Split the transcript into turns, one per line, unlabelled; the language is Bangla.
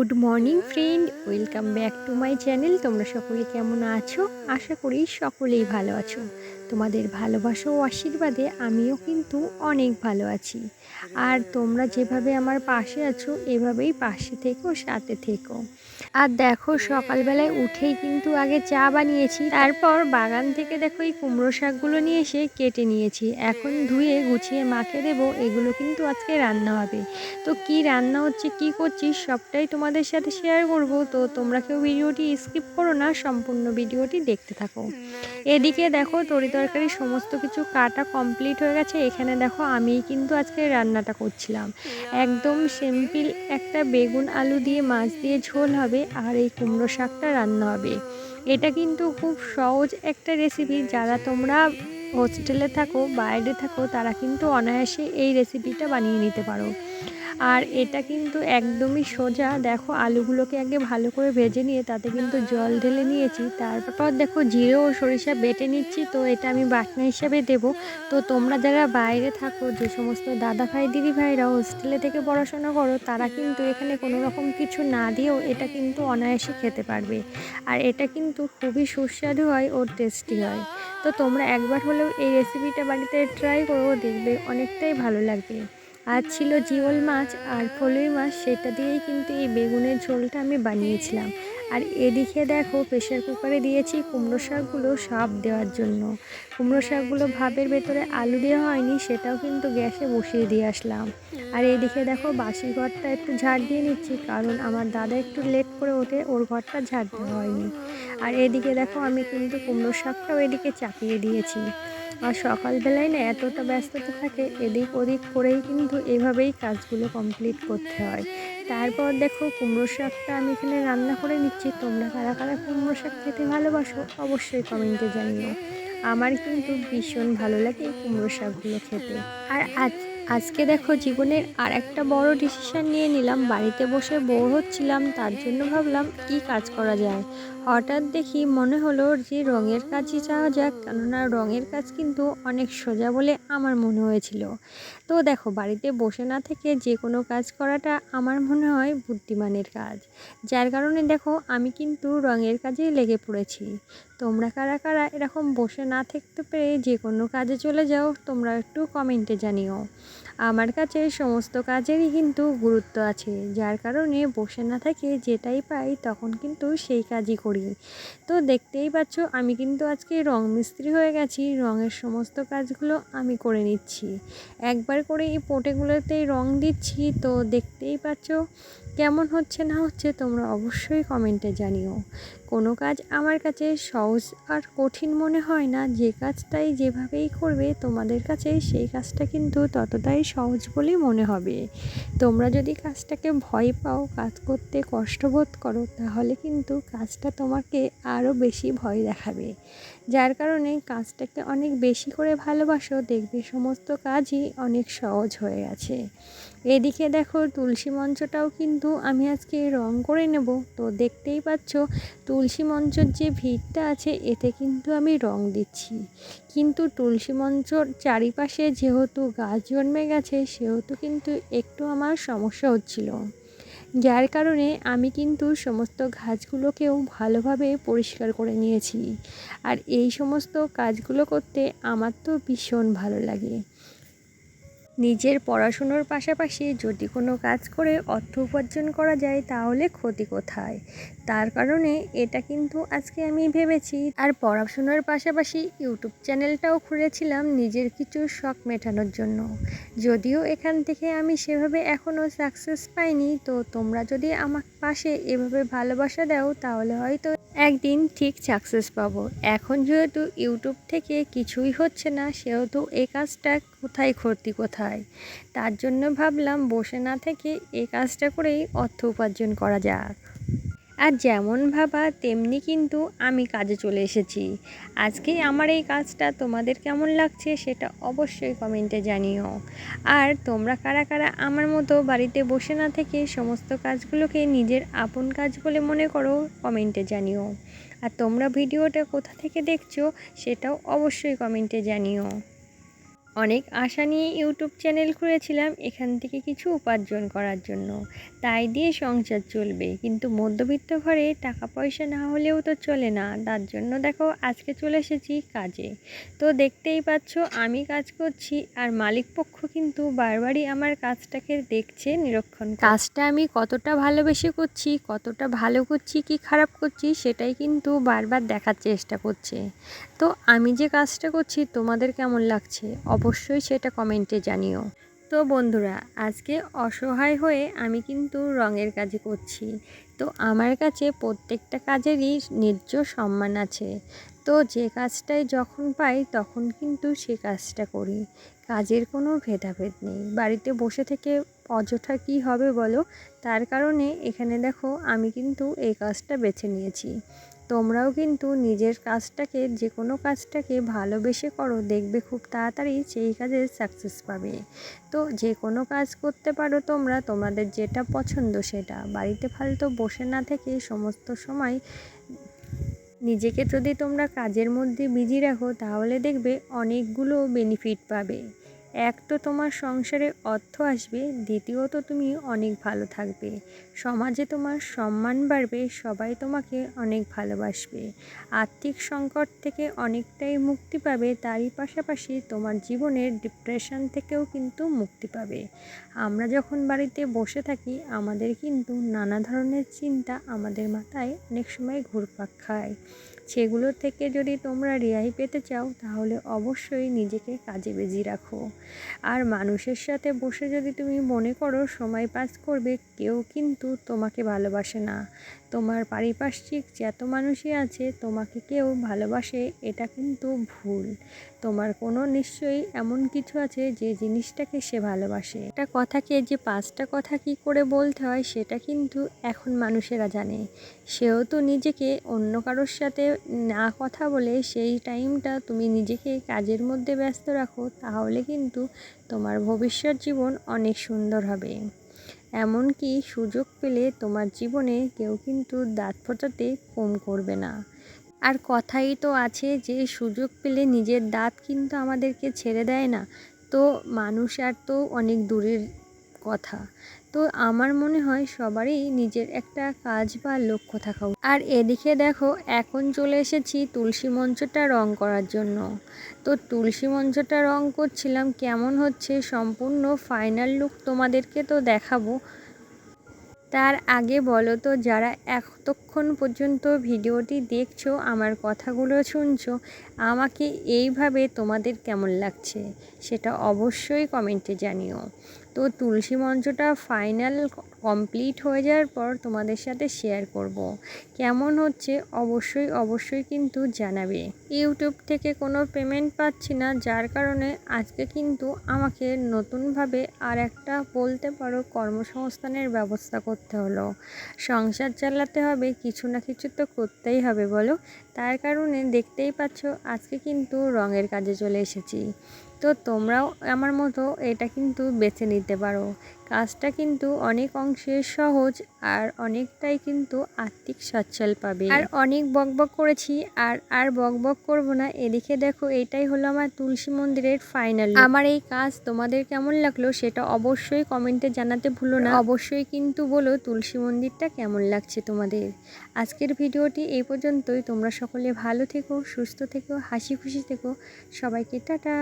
Good morning friend, welcome back to my channel, তোমরা সকলে কেমন আছো? আশা করি সকলেই ভালো আছো। তোমাদের ভালোবাসা ও আশীর্বাদে আমিও কিন্তু অনেক ভালো আছি। আর তোমরা যেভাবে আমার পাশে আছো, এভাবেই পাশে থেকো, সাথে থেকো। আর দেখো, সকালবেলায় উঠেই কিন্তু আগে চা বানিয়েছি, তারপর বাগান থেকে দেখো এই কুমড়ো শাকগুলো নিয়ে এসে কেটে নিয়েছি। এখন ধুয়ে গুছিয়ে মাকে দেবো, এগুলো কিন্তু আজকে রান্না হবে। তো কি রান্না হচ্ছে, কি করছি, সবটাই তোমাদের সাথে শেয়ার করব। তো তোমরা কেউ ভিডিওটি স্কিপ করো না, সম্পূর্ণ ভিডিওটি দেখতে থাকো। এদিকে দেখো তরি তরকারি, সমস্ত কিছু কাটা কমপ্লিট হয়ে গেছে। এখানে দেখো আমি কিন্তু আজকে রান্নাটা করছিলাম। একদম সিম্পল একটা বেগুন আলু দিয়ে মাছ দিয়ে ঝোল হবে আর এই কুমড়ো শাকটা রান্না হবে। এটা কিন্তু খুব সহজ একটা রেসিপি যারা তোমরা হোস্টেলে থাকো, বাইরে থাকো, তারা কিন্তু অনায়াসে এই রেসিপিটা বানিয়ে নিতে পারো। আর এটা কিন্তু একদমই সোজা। দেখো আলুগুলোকে আগে ভালো করে ভেজে নিয়ে তাতে কিন্তু জল ঢেলে নিয়েছি। তারপর দেখো জিরে ও সরিষা বেটে নিচ্ছি। তো এটা আমি বাটনা হিসাবে দেব। তো তোমরা যারা বাইরে থাকো, যে সমস্ত দাদা ভাই, দিদি ভাইরা হোস্টেলে থেকে পড়াশোনা করো, তারা কিন্তু এখানে কোনো রকম কিছু না দিয়েও এটা কিন্তু অনায়াসে খেতে পারবে। আর এটা কিন্তু খুবই সুস্বাদু হয় ও টেস্টি হয়। তো তোমরা একবার হলেও এই রেসিপিটা বাড়িতে ট্রাই করো, দেখবে অনেকটাই ভালো লাগবে। আর ছিল জিওল মাছ আর ফলুই মাছ, সেটা দিয়েই কিন্তু এই বেগুনের ঝোলটা আমি বানিয়েছিলাম। আর এদিকে দেখো প্রেশার কুকারে দিয়েছি কুমড়ো শাকগুলো সাপ দেওয়ার জন্য। কুমড়ো শাকগুলো ভাবের ভেতরে আলু দেওয়া হয়নি, সেটাও কিন্তু গ্যাসে বসিয়ে দিয়ে আসলাম। আর এদিকে দেখো বাসি ঘরটা একটু ঝাড় দিয়ে নিচ্ছি, কারণ আমার দাদা একটু লেট করে ওঠে, ওর ঘরটা ঝাড় দেওয়া হয়নি। আর এদিকে দেখো আমি কিন্তু কুমড়ো শাকটাও এদিকে চাপিয়ে দিয়েছি। আর সকালবেলায় না এতটা ব্যস্ততা থাকে, এদিক ওদিক করেই কিন্তু এভাবেই কাজগুলো কমপ্লিট করতে হয়। তারপর দেখো কুমড়ো শাকটা আমি এখানে রান্না করে নিচ্ছি। তোমরা কারা কারা কুমড়ো শাক খেতে ভালোবাসো অবশ্যই কমেন্টে জানিও। আমার কিন্তু ভীষণ ভালো লাগে এই কুমড়ো শাকগুলো খেতে। আর আজ, আজকে দেখো জীবনের আর একটা বড় ডিসিশান নিয়ে নিলাম। বাড়িতে বসে বোর হচ্ছিলাম, তার জন্য ভাবলাম কি কাজ করা যায়? হঠাৎ দেখি মনে হলো যে রঙের কাজই চাওয়া যাক, কেননা রঙের কাজ কিন্তু অনেক সোজা বলে আমার মনে হয়েছিল। তো দেখো, বাড়িতে বসে না থেকে যে কোনো কাজ করাটা আমার মনে হয় বুদ্ধিমানের কাজ। যার কারণে দেখো, আমি কিন্তু রঙের কাজেই লেগে পড়েছি। তোমরা কারা কারা এরকম বসে না থাকতে পেরে যে কোনো কাজে চলে যাও, তোমরা একটু কমেন্টে জানিও। আমার কাছে সমস্ত কাজেরই কিন্তু গুরুত্ব আছে। যার কারণে বসে না থেকে যেটাই পাই, তখন কিন্তু সেই কাজই করি। তো দেখতেই পাচ্ছ, আমি কিন্তু আজকে রং মিস্ত্রি হয়ে গেছি, রঙের সমস্ত কাজগুলো আমি করে নিচ্ছি। একবার করে এই পোটেগুলোতেই রং দিচ্ছি, তো দেখতেই পাচ্ছ কেমন হচ্ছে না হচ্ছে তোমরা অবশ্যই কমেন্টে জানিও। কোনো কাজ আমার কাছে সহজ আর কঠিন মনে হয় না। যে কাজটাই যেভাবেই করবে তোমাদের কাছে সেই কাজটা কিন্তু ততটাই সহজ বলেই মনে হবে। তোমরা যদি কাজটাকে ভয় পাও, কাজ করতে কষ্টবোধ করো, তাহলে কিন্তু কাজটা তোমাকে আরও বেশি ভয় দেখাবে। যার কারণে কাজটাকে অনেক বেশি করে ভালোবাসো, দেখবে সমস্ত কাজই অনেক সহজ হয়ে গেছে। এদিকে দেখো তুলসী মঞ্চটাও কিন্তু আমি আজকে রং করে নেব। তো দেখতেই পাচ্ছ, তুলসী মঞ্চর যে ভিড়টা আছে, এতে কিন্তু আমি রং দিচ্ছি। কিন্তু তুলসী মঞ্চর চারিপাশে যেহেতু গাছ জন্মে গেছে, সেহেতু কিন্তু একটু আমার সমস্যা হচ্ছিল। যার কারণে আমি কিন্তু সমস্ত গাছগুলোকেও ভালোভাবে পরিষ্কার করে নিয়েছি। আর এই সমস্ত কাজগুলো করতে আমার তো ভীষণ ভালো লাগে। নিজের পড়াশুনোর পাশাপাশি যদি কোনো কাজ করে অর্থ উপার্জন করা যায়, তাহলে ক্ষতি কোথায়? তার কারণে এটা কিন্তু আজকে আমি ভেবেছি। আর পড়াশুনোর পাশাপাশি ইউটিউব চ্যানেলটাও খুলেছিলাম নিজের কিছু শখ মেটানোর জন্য। যদিও এখান থেকে আমি সেভাবে এখনও সাকসেস পাইনি, তো তোমরা যদি আমার পাশে এভাবে ভালোবাসা দাও, তাহলে হয়তো একদিন ঠিক সাকসেস পাবো। এখন যেহেতু ইউটিউব থেকে কিছুই হচ্ছে না, সেহেতু এই কাজটা কোথায় ক্ষতি কোথায়? তার জন্য ভাবলাম বসে না থেকে এই কাজটা করেই অর্থ উপার্জন করা যাক। আর যেমন ভাবা, তেমনি কিন্তু আমি কাজে চলে এসেছি। আজকে আমার এই কাজটা তোমাদের কেমন লাগছে সেটা অবশ্যই কমেন্টে জানিও। আর তোমরা কারা কারা আমার মতো বাড়িতে বসে না থেকে সমস্ত কাজগুলোকে নিজের আপন কাজ বলে মনে করো, কমেন্টে জানিও। আর তোমরা ভিডিওটা কোথা থেকে দেখছ সেটাও অবশ্যই কমেন্টে জানিও। অনেক আশা নিয়ে ইউটিউব চ্যানেল খুলেছিলাম এখান থেকে কিছু উপার্জন করার জন্য। তাই দিয়ে সংসার চলবে। কিন্তু মধ্যবিত্ত ঘরে টাকা পয়সা না হলেও তো চলে না। তার জন্য দেখো আজকে চলে এসেছি কাজে। তো দেখতেই পাচ্ছ আমি কাজ করছি আর মালিক পক্ষ কিন্তু বারবারই আমার কাজটাকে দেখছে, নিরীক্ষণ কাজটা আমি কতটা ভালোবেসে করছি, কতটা ভালো করছি, কি খারাপ করছি সেটাই কিন্তু বারবার দেখার চেষ্টা করছে। তো আমি যে কাজটা করছি তোমাদের কেমন লাগছে? অবশ্যই সেটা কমেন্টে জানিও। তো বন্ধুরা, আজকে অসহায় হয়ে আমি কিন্তু রঙের কাজে করছি। তো আমার কাছে প্রত্যেকটা কাজেরই ন্যায্য সম্মান আছে। তো যে কাজটাই যখন পাই, তখন কিন্তু সে কাজটা করি। কাজের কোনো ভেদাভেদ নেই। বাড়িতে বসে থেকে অযথা কি হবে বলো? তার কারণে এখানে দেখো, আমি কিন্তু এই কাজটা বেছে নিয়েছি। তোমরাও কিন্তু নিজের কাজটাকে যে কোনো কাজটাকে ভালোবেসে করো। দেখবে খুব তাড়াতাড়ি সেই কাজে সাকসেস পাবে। তো যে কোনো কাজ করতে পারো তোমরা, তোমাদের যেটা পছন্দ সেটা। বাড়িতে ফালতো বসে না থেকে সমস্ত সময় নিজেকে যদি তোমরা কাজের মধ্যে বিজি রাখো, তাহলে দেখবে অনেকগুলো বেনিফিট পাবে। এক তো তোমার সংসারে অর্থ আসবে, দ্বিতীয়ত তুমি অনেক ভালো থাকবে। সমাজে তোমার সম্মান বাড়বে, সবাই তোমাকে অনেক ভালোবাসবে। আর্থিক সংকট থেকে অনেকটাই মুক্তি পাবে, তারই পাশাপাশি তোমার জীবনের ডিপ্রেশন থেকেও কিন্তু মুক্তি পাবে। আমরা যখন বাড়িতে বসে থাকি, আমাদের কিন্তু নানা ধরনের চিন্তা আমাদের মাথায় অনেক সময় ঘুরপাক খায়। সেগুলো থেকে যদি তোমরা রেহাই পেতে চাও, তাহলে অবশ্যই নিজেকে কাজে বেজি রাখো। আর মানুষের সাথে বসে যদি তুমি মনে করো, সময় পাস করবে, কেউ কিন্তু তোমাকে ভালোবাসে না। তোমার পারিপার্শ্বিক যত মানুষই আছে, তোমাকে কেউ ভালোবাসে, এটা কিন্তু ভুল। তোমার কোনো নিশ্চয়ই এমন কিছু আছে যে জিনিসটাকে সে ভালোবাসে। একটা কথাকে যে পাঁচটা কথা কি করে বলতে হয়, সেটা কিন্তু এখন মানুষেরা জানে। সেও তো নিজেকে অন্য কারোর সাথে না কথা বলে সেই টাইমটা তুমি নিজেকে কাজের মধ্যে ব্যস্ত রাখো, তাহলে কিন্তু তোমার ভবিষ্যৎ জীবন অনেক সুন্দর হবে। এমনকি সুযোগ পেলে তোমার জীবনে কেউ কিন্তু দাঁত ফোটাতে কম করবে না। আর কথাই তো আছে যে, সুযোগ পেলে নিজের দাঁত কিন্তু আমাদেরকে ছেড়ে দেয় না। তো মানুষ আর তো অনেক দূরের কথা। তো আমার মনে হয় সবারই নিজের একটা কাজ বা লক্ষ্য থাকা আর এদিকে দেখো, এখন চলে এসেছি তুলসী মঞ্চটা রং করার জন্য। তো তুলসী মঞ্চটা রং করছিলাম, কেমন হচ্ছে সম্পূর্ণ ফাইনাল লুক তোমাদেরকে তো দেখাবো। তার আগে বলো তো, যারা এতক্ষণ পর্যন্ত ভিডিওটি দেখছ, আমার কথাগুলো শুনছো, আমাকে এইভাবে তোমাদের কেমন লাগছে, সেটা অবশ্যই কমেন্টে জানিও। তো তুলসী মঞ্চটা ফাইনাল কমপ্লিট হয়ে যাওয়ার পর তোমাদের সাথে শেয়ার করব। কেমন হচ্ছে অবশ্যই অবশ্যই কিন্তু জানাবে। ইউটিউব থেকে কোনো পেমেন্ট পাচ্ছি না, যার কারণে আজকে কিন্তু আমাকে নতুনভাবে আর একটা বলতে পারো কর্মসংস্থানের ব্যবস্থা করতে হলো। সংসার চালাতে হবে, কিছু না কিছু তো করতেই হবে বলো। তার কারণে দেখতেই পাচ্ছ আজকে কিন্তু রঙের কাজে চলে এসেছি। তো তোমরাও আমার মতো এটা কিন্তু বেছে নিতে পারো। কাজটা কিন্তু অনেক অংশে সহজ আর অনেকটাই কিন্তু আর্থিক সচ্ছল পাবে। আর অনেক বকবক করেছি আর আর বকবক করব না। এদিকে দেখো, এটাই হলো আমার তুলসী মন্দিরের ফাইনাল আমার এই কাজ তোমাদের কেমন লাগল সেটা অবশ্যই কমেন্টে জানাতে ভুলো না। অবশ্যই কিন্তু বলো তুলসী মন্দিরটা কেমন লাগছে তোমাদের। আজকের ভিডিওটি এই পর্যন্তই। তোমরা সকলে ভালো থেকো, সুস্থ থেকো, হাসি খুশি থেকো। সবাইকে টাটা।